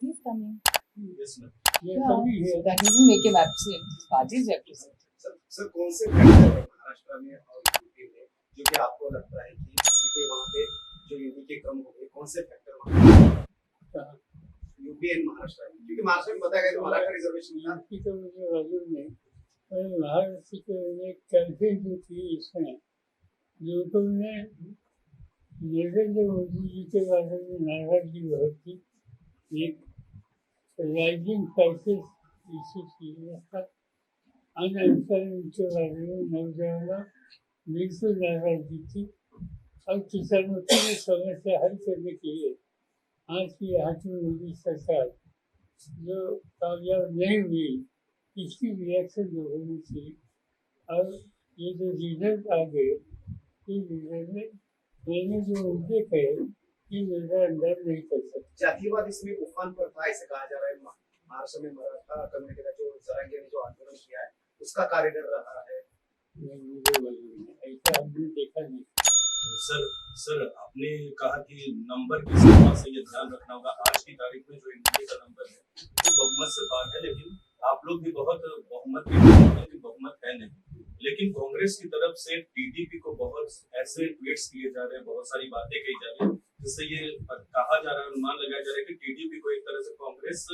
He's coming. Yes, ma'am. Yeah, so that doesn't make him absent. His party is represented. Sir sir कौन से factor है महाराष्ट्र में और UP में जो कि आपको लगता है कि सीटें वहाँ पे जो यूपी के कम हो गए कौन से फैक्टर यूपी एंड महाराष्ट्र में क्योंकि महाराष्ट्र में बताया गया तो मराठा रिजर्वेशन यूपी का मुझे मालूम नहीं पर महाराष्ट्र के लिए कैंपेन जो थी इसमें यूपी में नरेंद्र मोदी जी के बारे में नाराजगी बहुत थी एक राइजिंग प्राइसेस इशू सीरियस था अनएम्प्लॉयमेंट के बारे में नौजवानों बिल्कुल नाराजगी थी और किसानों की भी समस्या हल करने के लिए आज की यहाँ की मोदी सरकार जो कामयाब नहीं हुई इसकी रिएक्शन जो होनी चाहिए और ये जो रिजल्ट आ गए ये रिजल्ट में मैंने जो मुद्दे कहे ये मेरा अंदर नहीं कर सकता। जातिवाद इसमें उफान पर था ऐसे कहा जा रहा है महाराष्ट्र में मराठा कम्युनिटी का जो जरांगे ने जो आंदोलन किया है उसका कार्यकर रहा है। ऐसा हमने देखा नहीं। सर सर आपने कहा कि नंबर के हिसाब से ये ध्यान रखना होगा। आज की तारीख में जो एनडीए का नंबर है वो बहुमत से बात है लेकिन आप लोग भी बहुत बहुमत के कि बहुमत है नहीं। लेकिन कांग्रेस की तरफ़ से टीडीपी को बहुत ऐसे ट्वीट्स किए जा रहे हैं बहुत सारी बातें कही जा रही है। जिससे ये कहा जा रहा है, अनुमान लगाया जा रहा है कि टीडीपी को एक तरह से कांग्रेस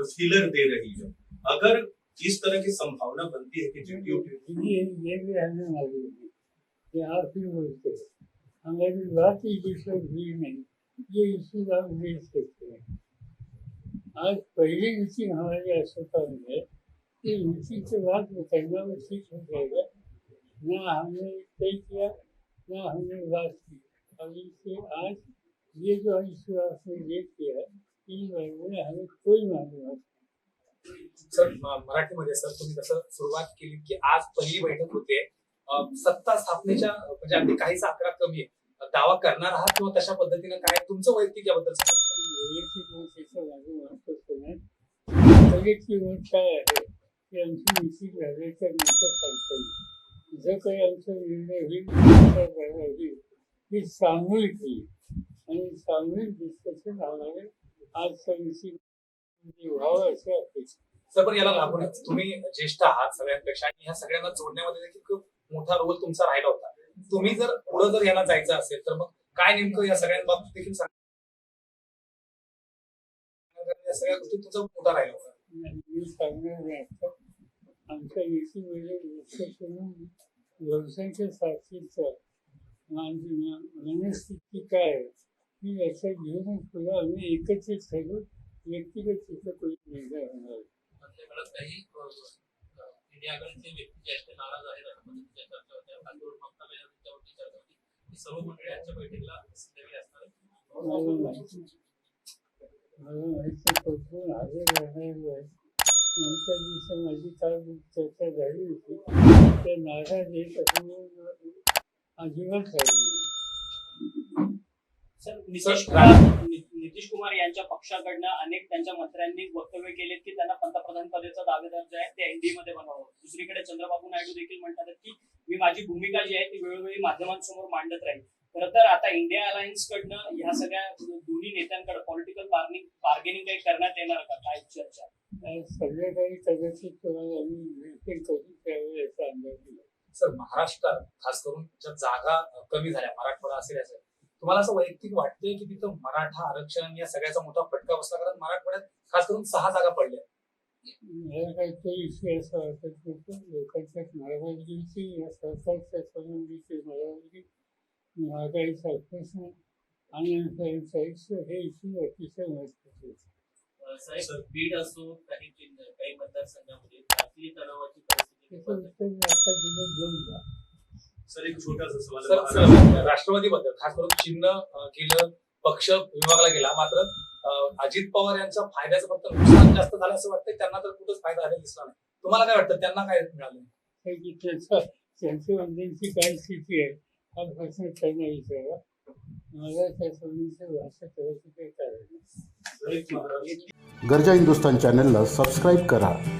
फीलर दे रही है। अगर इस तरह की संभावना बनती है कि जेडीयू ये ये भी हमें मालूम कि आप बोलते हैं। बात ही दूसरे भी नहीं। ये इसी बात भेज सकते हैं। आज पहली मीटिंग हमारे अस्पताल में ये मीटिंग के बाद बताना वो ठीक हो जाएगा। ना हमने तय किया, ना हमने बात की। अभी से आज ये जो इस आपने ये किया है इन बारे में हमें कोई मालूम सर म- मराठीमध्ये सर तुम्ही जसं सुरुवात केली की आज पहिली बैठक होते. सत्ता स्थापनेच्या म्हणजे अगदी काहीसा आकडा कमी आहे. दावा करणार आहात किंवा तशा पद्धतीनं काय तुमचं वैयक्तिक याबद्दल. वैयक्तिक मत काय आहे? की आमची मिटिंग झाल्याच्यानंतर सांगता येईल जो काही आमचा निर्णय होईल होईल ही सामूहिक होईल. आणि सामूहिक डिस्कशन आम्हाला आज समिती व्हावं असं अपेक्षा. सर पण याला लागूनच तुम्ही ज्येष्ठ आहात सगळ्यांपेक्षा आणि ह्या सगळ्यांना जोडण्यामध्ये देखील खूप मोठा रोल तुमचा राहिला होता. तुम्ही जर पुढे जर यांना जायचं असेल तर मग काय नेमकं या सगळ्यांबाबतीत देखील सांगा. या सगळ्या गोष्टी तुमचा मोठा राहिला होता. मी सांगणार आमच्या करून व्यवसायाच्या साथीचं मनस्थिती काय आहे? ही लक्षात घेऊनच पुढे आम्ही एकत्रित ठरवू व्यक्तिगत तिथं कोणी निर्णय होणार नाही. मधल्या काळात काही अ, अ, इंडिया आघाडीचे व्यक्ती जे आहेत ते नाराज आहेत अशा पद्धतीच्या चर्चा होत्या खासकरून ममता बॅनर्जींच्यावरती चर्चा होती. सर्व मंडळी आजच्या बैठकीला संध्याकाळी असणार आहेत. मला माहिती मला माहिती पटवून हजर राहणार आहे नंतर माझी काल चर्चा झाली होती ते नाराज येत असं अजिबात झाली नाही सर नितीश कुमार नि- नितीश कुमार यांच्या पक्षाकडनं अनेक त्यांच्या मंत्र्यांनी वक्तव्य केले की त्यांना पंतप्रधान पदाचा दावेदार जे आहे ते एनडीए मध्ये बनावं दुसरीकडे चंद्रबाबू नायडू देखील म्हणतात की मी माझी भूमिका जी आहे ती वेळोवेळी माध्यमांसमोर मांडत राहील खरं तर आता इंडिया अलायन्स कडनं ह्या सगळ्या दोन्ही नेत्यांकडे पॉलिटिकल बार्गेनिंग बार्गेनिंग काही करण्यात येणार का? काय चर्चा? आज संध्याकाळी कदाचित तुम्हाला आम्ही सर महाराष्ट्रात खास करून ज्या जागा कमी झाल्या मराठवाडा असेल असेल तुम्हाला असं वैयक्तिक वाटतंय की तिथं मराठा आरक्षण या सगळ्याचा मोठा फटका बसला? कारण मराठवाड्यात खास करून सहा जागा पडल्या. मला काही तो इश्यू असा लोकांच्या नाराजगीची या सरकारच्या संबंधीची नाराजगी आणि यांचा इश्यू हे इश्यू अतिशय महत्त्वाचे बीड असो काही काही मतदारसंघामध्ये सर एक छोटासा सवाल सर आहे. सर, राष्ट्रवादीबद्दल खास करून चिन्ह गेलं पक्ष विभागला गेला मात्र अजित पवार यांच्या फायद्याचं फक्त नुकसान जास्त झालं असं वाटतंय त्यांना तर कुठंच फायदा झालेला दिसला नाही. तुम्हाला काय वाटतं त्यांना काय मिळालं? की त्याचा काय स्थिती आहे हा प्रश्न त्यांना विचारा. मला त्या संबंधीची भाषा करायची काही कारण नाही. सर, एक महाराष्ट्र गरजा हिंदुस्तान चॅनलला सबस्क्राईब करा.